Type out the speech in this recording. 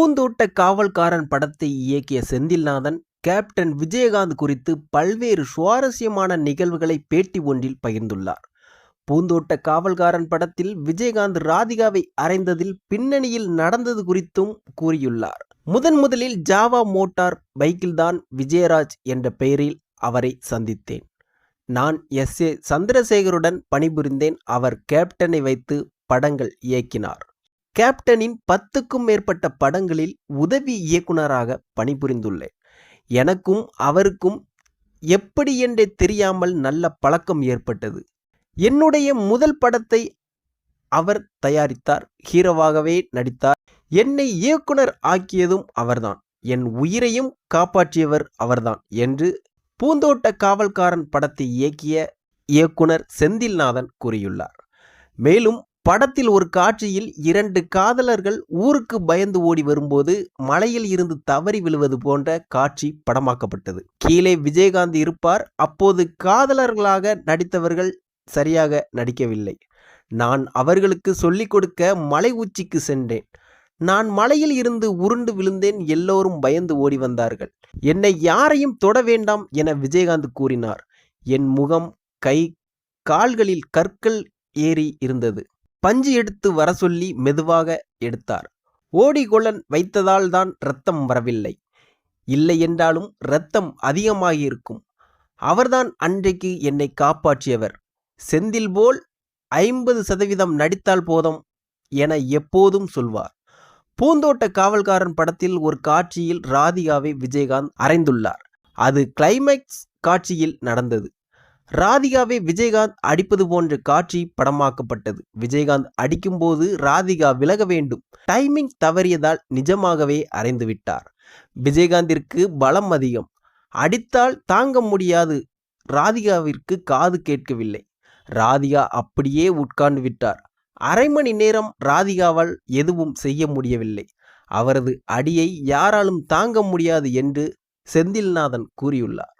பூந்தோட்ட காவல்காரன் படத்தை இயக்கிய செந்தில்நாதன் கேப்டன் விஜயகாந்த் குறித்து பல்வேறு சுவாரஸ்யமான நிகழ்வுகளை பேட்டி ஒன்றில் பகிர்ந்துள்ளார். பூந்தோட்ட காவல்காரன் படத்தில் விஜயகாந்த் ராதிகாவை அறைந்ததில் பின்னணியில் நடந்தது குறித்தும் கூறியுள்ளார். முதன் முதலில் ஜாவா மோட்டார் பைக்கில்தான் விஜயராஜ் என்ற பெயரில் அவரை சந்தித்தேன். நான் எஸ் ஏ சந்திரசேகருடன் பணிபுரிந்தேன். அவர் கேப்டனை வைத்து படங்கள் இயக்கினார். கேப்டனின் பத்துக்கும் மேற்பட்ட படங்களில் உதவி இயக்குனராக பணிபுரிந்துள்ளேன். எனக்கும் அவருக்கும் எப்படி என்றே தெரியாமல் நல்ல பழக்கம் ஏற்பட்டது. என்னுடைய முதல் படத்தை அவர் தயாரித்தார். ஹீரோவாகவே நடித்தார். என்னை இயக்குனர் ஆக்கியதும் அவர்தான். என் உயிரையும் காப்பாற்றியவர் அவர்தான் என்று பூந்தோட்ட காவல்காரன் படத்தை இயக்கிய இயக்குனர் செந்தில்நாதன் கூறியுள்ளார். மேலும் படத்தில் ஒரு காட்சியில் இரண்டு காதலர்கள் ஊருக்கு பயந்து ஓடி வரும்போது மலையில் இருந்து தவறி விழுவது போன்ற காட்சி படமாக்கப்பட்டது. கீழே விஜயகாந்த் இருப்பார். அப்போது காதலர்களாக நடித்தவர்கள் சரியாக நடிக்கவில்லை. நான் அவர்களுக்கு சொல்லிக் கொடுக்க மலை உச்சிக்கு சென்றேன். நான் மலையில் இருந்து உருண்டு விழுந்தேன். எல்லோரும் பயந்து ஓடி வந்தார்கள். என்னை யாரையும் தொட வேண்டாம் என விஜயகாந்த் கூறினார். என் முகம் கை கால்களில் கற்கள் ஏறி இருந்தது. பஞ்சு எடுத்து வர சொல்லி மெதுவாக எடுத்தார். ஓடிகொள்ளன் வைத்ததால் தான் இரத்தம் வரவில்லை. இல்லை என்றாலும் இரத்தம் அதிகமாகியிருக்கும். அவர்தான் அன்றைக்கு என்னை காப்பாற்றியவர். செந்தில் போல் ஐம்பது சதவீதம் நடித்தால் போதும் என எப்போதும் சொல்வார். பூந்தோட்ட காவல்காரன் படத்தில் ஒரு காட்சியில் ராதிகாவை விஜயகாந்த் அறைந்துள்ளார். அது கிளைமேக்ஸ் காட்சியில் நடந்தது. ராதிகாவை விஜயகாந்த் அடிப்பது போன்ற காட்சி படமாக்கப்பட்டது. விஜயகாந்த் அடிக்கும்போது ராதிகா விலக வேண்டும். டைமிங் தவறியதால் நிஜமாகவே அறைந்து விட்டார். விஜயகாந்திற்கு பலம் அதிகம். அடித்தால் தாங்க முடியாது. ராதிகாவிற்கு காது கேட்கவில்லை. ராதிகா அப்படியே உட்கார்ந்து விட்டார். அரை மணி நேரம் ராதிகாவால் எதுவும் செய்ய முடியவில்லை. அவரது அடியை யாராலும் தாங்க முடியாது என்று செந்தில்நாதன் கூறியுள்ளார்.